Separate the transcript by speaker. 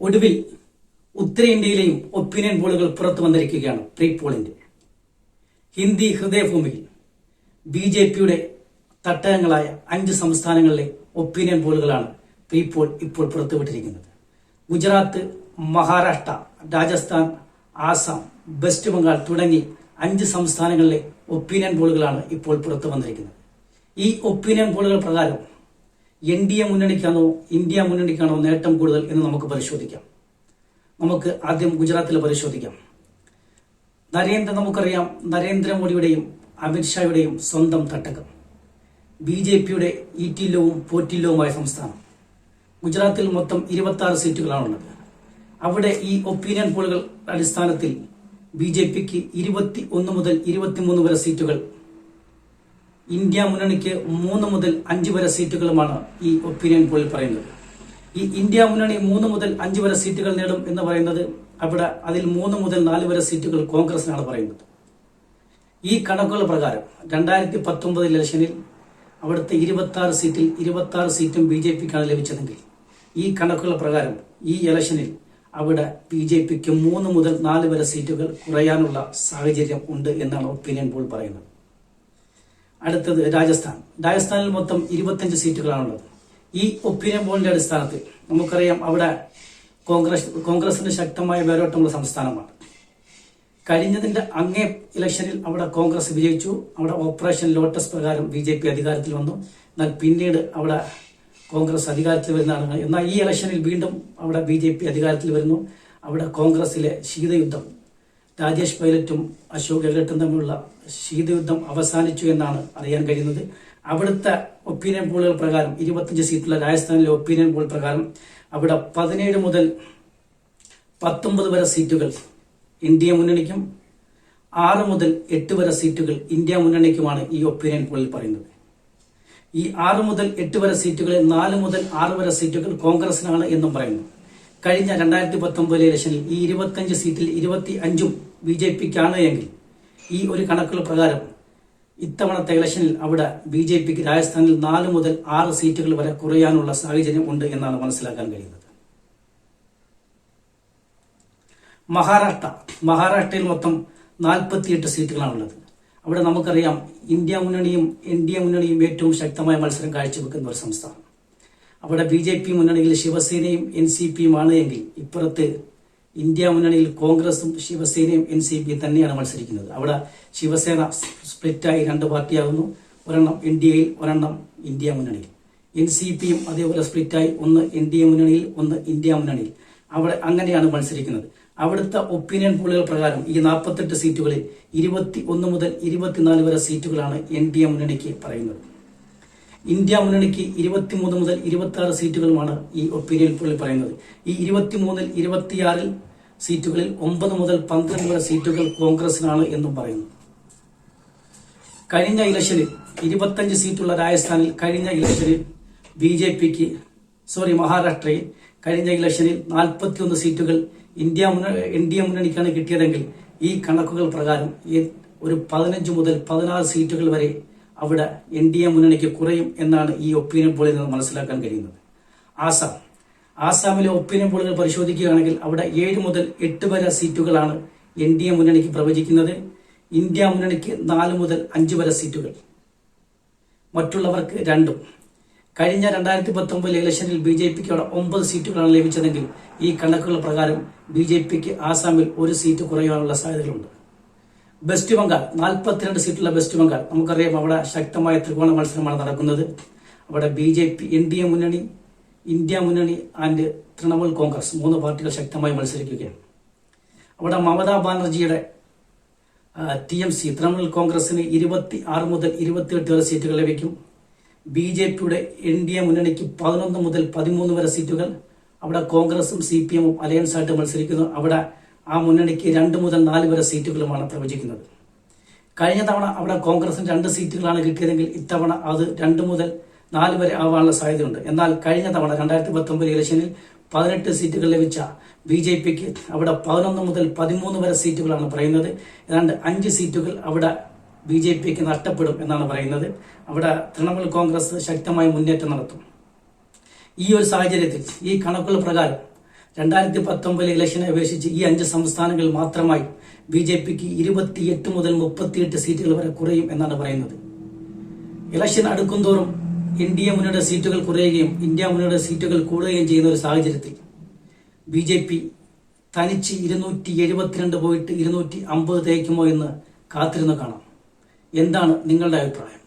Speaker 1: ഒടുവിൽ ഉത്തരേന്ത്യയിലെയും ഒപ്പീനിയൻ പോളുകൾ പുറത്തു വന്നിരിക്കുകയാണ് പ്രീ പോളിന്റെ ഹിന്ദി ഹൃദയഭൂമിയിൽ ബി ജെ പിയുടെ തട്ടകങ്ങളായ അഞ്ച് സംസ്ഥാനങ്ങളിലെ ഒപ്പീനിയൻ പോളുകളാണ് പ്രീ പോൾ ഇപ്പോൾ പുറത്തുവിട്ടിരിക്കുന്നത്. ഗുജറാത്ത് മഹാരാഷ്ട്ര രാജസ്ഥാൻ ആസാം വെസ്റ്റ് ബംഗാൾ തുടങ്ങി അഞ്ച് സംസ്ഥാനങ്ങളിലെ ഒപ്പീനിയൻ പോളുകളാണ് ഇപ്പോൾ പുറത്തു വന്നിരിക്കുന്നത്. ഈ ഒപ്പീനിയൻ പോളുകൾ പ്രകാരം എൻ ഡി എ മുന്നണിക്കാണോ ഇന്ത്യ മുന്നണിക്കാണോ നേട്ടം കൂടുതൽ എന്ന് നമുക്ക് പരിശോധിക്കാം. നമുക്ക് ആദ്യം ഗുജറാത്തിൽ പരിശോധിക്കാം. നരേന്ദ്ര നമുക്കറിയാം നരേന്ദ്രമോദിയുടെയും അമിത്ഷായുടെയും സ്വന്തം തട്ടകം. ബി ജെ പിയുടെ ഈറ്റില്ലവും പോറ്റില്ലവുമായ സംസ്ഥാനം. ഗുജറാത്തിൽ മൊത്തം ഇരുപത്തി ആറ് സീറ്റുകളാണുള്ളത്. അവിടെ ഈ ഒപ്പീനിയൻ പോളുകൾ അടിസ്ഥാനത്തിൽ ബി ജെ പിക്ക് ഇരുപത്തി ഒന്ന് മുതൽ ഇരുപത്തിമൂന്ന് വരെ സീറ്റുകൾ ഇന്ത്യ മുന്നണിക്ക് മൂന്ന് മുതൽ അഞ്ച് വരെ സീറ്റുകളുമാണ് ഈ ഒപ്പീനിയൻ പോളിൽ പറയുന്നത്. ഈ ഇന്ത്യ മുന്നണി മൂന്ന് മുതൽ അഞ്ച് വരെ സീറ്റുകൾ നേടും എന്ന് പറയുന്നത് അവിടെ അതിൽ മൂന്ന് മുതൽ നാല് വരെ സീറ്റുകൾ കോൺഗ്രസിനാണ് പറയുന്നത്. ഈ കണക്കുകൾ പ്രകാരം രണ്ടായിരത്തി പത്തൊമ്പത് ഇലക്ഷനിൽ അവിടുത്തെ ഇരുപത്തി ആറ് സീറ്റിൽ ഇരുപത്തി ആറ് സീറ്റും ബി ജെ പിക്കാണ് ലഭിച്ചതെങ്കിൽ ഈ കണക്കുകൾ പ്രകാരം ഈ ഇലക്ഷനിൽ അവിടെ ബി ജെ പിക്ക് മൂന്ന് മുതൽ നാല് വരെ സീറ്റുകൾ കുറയാനുള്ള സാഹചര്യം ഉണ്ട് എന്നാണ് ഒപ്പീനിയൻ പോൾ പറയുന്നത്. അടുത്തത് രാജസ്ഥാൻ. രാജസ്ഥാനിൽ മൊത്തം ഇരുപത്തഞ്ച് സീറ്റുകളാണുള്ളത്. ഈ ഒപ്പീനിയൻ പോളിന്റെ അടിസ്ഥാനത്തിൽ നമുക്കറിയാം അവിടെ കോൺഗ്രസ് കോൺഗ്രസിന്റെ ശക്തമായ വേരോട്ടമുള്ള സംസ്ഥാനമാണ്. കഴിഞ്ഞതിന്റെ അങ്ങേ ഇലക്ഷനിൽ അവിടെ കോൺഗ്രസ് വിജയിച്ചു. അവിടെ ഓപ്പറേഷൻ ലോട്ടസ് പ്രകാരം ബി ജെ പി അധികാരത്തിൽ വന്നു. എന്നാൽ പിന്നീട് അവിടെ കോൺഗ്രസ് അധികാരത്തിൽ വരുന്നതാണ്. എന്നാൽ ഈ ഇലക്ഷനിൽ വീണ്ടും അവിടെ ബി ജെ പി അധികാരത്തിൽ വരുന്നു. അവിടെ കോൺഗ്രസിലെ ശീതയുദ്ധം രാജേഷ് പൈലറ്റും അശോക് ഗെഹ്ലട്ടും തമ്മിലുള്ള ശീതയുദ്ധം അവസാനിച്ചു എന്നാണ് അറിയാൻ കഴിയുന്നത്. അവിടുത്തെ ഒപ്പീനിയൻ പോളുകൾ പ്രകാരം ഇരുപത്തിയഞ്ച് സീറ്റുള്ള രാജസ്ഥാനിലെ ഒപ്പീനിയൻ പോൾ പ്രകാരം അവിടെ പതിനേഴ് മുതൽ പത്തൊമ്പത് വരെ സീറ്റുകൾ ഇന്ത്യ മുന്നണിക്കും ആറ് മുതൽ എട്ട് വരെ സീറ്റുകൾ ഇന്ത്യ മുന്നണിക്കുമാണ് ഈ ഒപ്പീനിയൻ പോളിൽ പറയുന്നത്. ഈ ആറ് മുതൽ എട്ട് വരെ സീറ്റുകളിൽ നാല് മുതൽ ആറ് വരെ സീറ്റുകൾ കോൺഗ്രസിനാണ് എന്നും പറയുന്നു. കഴിഞ്ഞ രണ്ടായിരത്തി പത്തൊമ്പതിലെ ഇലക്ഷനിൽ ഈ ഇരുപത്തഞ്ച് സീറ്റിൽ ഇരുപത്തി അഞ്ചും ബി ജെ പിക്കാണ് എങ്കിൽ ഈ ഒരു കണക്കുകൾ പ്രകാരം ഇത്തവണത്തെ ഇലക്ഷനിൽ അവിടെ ബി ജെ പിക്ക് രാജസ്ഥാനിൽ നാല് മുതൽ ആറ് സീറ്റുകൾ വരെ കുറയാനുള്ള സാഹചര്യം ഉണ്ട് എന്നാണ് മനസ്സിലാക്കാൻ കഴിയുന്നത്. മഹാരാഷ്ട്ര. മഹാരാഷ്ട്രയിൽ മൊത്തം നാൽപ്പത്തിയെട്ട് സീറ്റുകളാണുള്ളത്. അവിടെ നമുക്കറിയാം ഇന്ത്യ മുന്നണിയും എൻ ഡി എ മുന്നണിയും ഏറ്റവും ശക്തമായ മത്സരം കാഴ്ചവെക്കുന്ന ഒരു സംസ്ഥാനം. അവിടെ ബി ജെ പി മുന്നണിയിൽ ശിവസേനയും എൻ സി പിയുമാണ് എങ്കിൽ ഇപ്പുറത്ത് ഇന്ത്യ മുന്നണിയിൽ കോൺഗ്രസും ശിവസേനയും എൻ സി പി തന്നെയാണ് മത്സരിക്കുന്നത്. അവിടെ ശിവസേന സ്പ്ലിറ്റായി രണ്ട് പാർട്ടിയാകുന്നു. ഒരെണ്ണം എൻ ഡി എയിൽ ഒരെണ്ണം ഇന്ത്യ മുന്നണിയിൽ. എൻ സി പിയും അതേപോലെ സ്പ്ലിറ്റായി. ഒന്ന് എൻ ഡി എ മുന്നണിയിൽ ഒന്ന് ഇന്ത്യ മുന്നണിയിൽ. അവിടെ അങ്ങനെയാണ് മത്സരിക്കുന്നത്. അവിടുത്തെ ഒപ്പീനിയൻ പോളുകൾ പ്രകാരം ഈ നാൽപ്പത്തെട്ട് സീറ്റുകളിൽ ഇരുപത്തി ഒന്ന് മുതൽ ഇരുപത്തിനാല് വരെ സീറ്റുകളാണ് എൻ ഡി എ മുന്നണിക്ക് പറയുന്നത്. ഇന്ത്യ മുന്നണിക്ക് ഇരുപത്തിമൂന്ന് മുതൽ ഇരുപത്തി ആറ് സീറ്റുകളുമാണ് ഈ ഒപ്പീനിയൻ പോളിൽ പറയുന്നത്. ഈ ഇരുപത്തിമൂന്നിൽ ഇരുപത്തിയാറിൽ സീറ്റുകളിൽ ഒമ്പത് മുതൽ പന്ത്രണ്ട് വരെ സീറ്റുകൾ കോൺഗ്രസിനാണ് എന്നും പറയുന്നു. കഴിഞ്ഞ ഇലക്ഷനിൽ ഇരുപത്തഞ്ച് സീറ്റുള്ള രാജസ്ഥാനിൽ കഴിഞ്ഞ ഇലക്ഷനിൽ ബി ജെ പിക്ക് സോറി മഹാരാഷ്ട്രയിൽ കഴിഞ്ഞ ഇലക്ഷനിൽ നാൽപ്പത്തിയൊന്ന് സീറ്റുകൾ ഇന്ത്യ എൻ ഡി എ മുന്നണിക്കാണ് കിട്ടിയതെങ്കിൽ ഈ കണക്കുകൾ പ്രകാരം ഒരു പതിനഞ്ച് മുതൽ പതിനാറ് സീറ്റുകൾ വരെ അവിടെ എൻ ഡി എ മുന്നണിക്ക് കുറയും എന്നാണ് ഈ ഒപ്പീനിയൻ പോളിൽ നിന്ന് മനസ്സിലാക്കാൻ കഴിയുന്നത്. ആസാം. ആസാമിലെ ഒപ്പീനിയൻ പോളുകൾ പരിശോധിക്കുകയാണെങ്കിൽ അവിടെ ഏഴ് മുതൽ എട്ട് വരെ സീറ്റുകളാണ് എൻ ഡി എ മുന്നണിക്ക് പ്രവചിക്കുന്നത്. ഇന്ത്യ മുന്നണിക്ക് നാല് മുതൽ അഞ്ച് വരെ സീറ്റുകൾ. മറ്റുള്ളവർക്ക് രണ്ടും. കഴിഞ്ഞ രണ്ടായിരത്തി പത്തൊമ്പതിലെ ഇലക്ഷനിൽ ബി ജെ പിക്ക് അവിടെ ഒമ്പത് സീറ്റുകളാണ് ലഭിച്ചതെങ്കിൽ ഈ കണക്കുകൾ പ്രകാരം ബി ജെ പിക്ക് ആസാമിൽ ഒരു സീറ്റ് കുറയാനുള്ള സാധ്യതകളുണ്ട്. വെസ്റ്റ് ബംഗാൾ നാൽപ്പത്തിരണ്ട് സീറ്റുള്ള വെസ്റ്റ് ബംഗാൾ നമുക്കറിയാം അവിടെ ശക്തമായ ത്രികോണ മത്സരമാണ് നടക്കുന്നത്. അവിടെ B J P N D A മുന്നണി ഇന്ത്യ മുന്നണി ആൻഡ് തൃണമൂൽ കോൺഗ്രസ് മൂന്ന് പാർട്ടികൾ ശക്തമായി മത്സരിക്കുകയാണ്. അവിടെ മമതാ ബാനർജിയുടെ ടി എം സി തൃണമൂൽ കോൺഗ്രസിന് ഇരുപത്തി ആറ് മുതൽ ഇരുപത്തിയെട്ട് വരെ സീറ്റുകൾ ലഭിക്കും ബി ജെ പിയുടെ എൻ ഡി എ മുന്നണിക്ക് പതിനൊന്ന് മുതൽ പതിമൂന്ന് വരെ സീറ്റുകൾ അവിടെ കോൺഗ്രസും സി പി എമ്മും അലയൻസ് ആയിട്ട് മത്സരിക്കുന്നു. അവിടെ ആ മുന്നണിക്ക് രണ്ട് മുതൽ നാല് വരെ സീറ്റുകളുമാണ് പ്രവചിക്കുന്നത്. കഴിഞ്ഞ തവണ അവിടെ കോൺഗ്രസിന് രണ്ട് സീറ്റുകളാണ് കിട്ടിയതെങ്കിൽ ഇത്തവണ അത് രണ്ട് മുതൽ നാല് വരെ ആവാനുള്ള സാധ്യതയുണ്ട്. എന്നാൽ കഴിഞ്ഞ തവണ രണ്ടായിരത്തി പത്തൊമ്പത് ഇലക്ഷനിൽ പതിനെട്ട് സീറ്റുകൾ ലഭിച്ച ബി ജെ പിക്ക് അവിടെ പതിനൊന്ന് മുതൽ പതിമൂന്ന് വരെ സീറ്റുകളാണ് പറയുന്നത്. ഏതാണ്ട് അഞ്ച് സീറ്റുകൾ അവിടെ ബി ജെ പിക്ക് നഷ്ടപ്പെടും എന്നാണ് പറയുന്നത്. അവിടെ തൃണമൂൽ കോൺഗ്രസ് ശക്തമായി മുന്നേറ്റം നടത്തും. ഈ ഒരു സാഹചര്യത്തിൽ ഈ കണക്കുകൾ പ്രകാരം രണ്ടായിരത്തി പത്തൊമ്പതിലെ ഇലക്ഷനെ അപേക്ഷിച്ച് ഈ അഞ്ച് സംസ്ഥാനങ്ങളിൽ മാത്രമായി ബി ജെ പിക്ക് ഇരുപത്തിയെട്ട് മുതൽ മുപ്പത്തിയെട്ട് സീറ്റുകൾ വരെ കുറയും എന്നാണ് പറയുന്നത്. ഇലക്ഷൻ അടുക്കുംതോറും എൻ ഡി എ മുന്നണിയുടെ സീറ്റുകൾ കുറയുകയും ഇന്ത്യ മുന്നണിയുടെ സീറ്റുകൾ കൂടുകയും ചെയ്യുന്ന ഒരു സാഹചര്യത്തിൽ ബി ജെ പി തനിച്ച് ഇരുന്നൂറ്റി എഴുപത്തിരണ്ട് പോയിട്ട് ഇരുന്നൂറ്റി അമ്പത് തേക്കുമോ എന്ന് കാത്തിരുന്ന് കാണാം. എന്താണ് നിങ്ങളുടെ അഭിപ്രായം?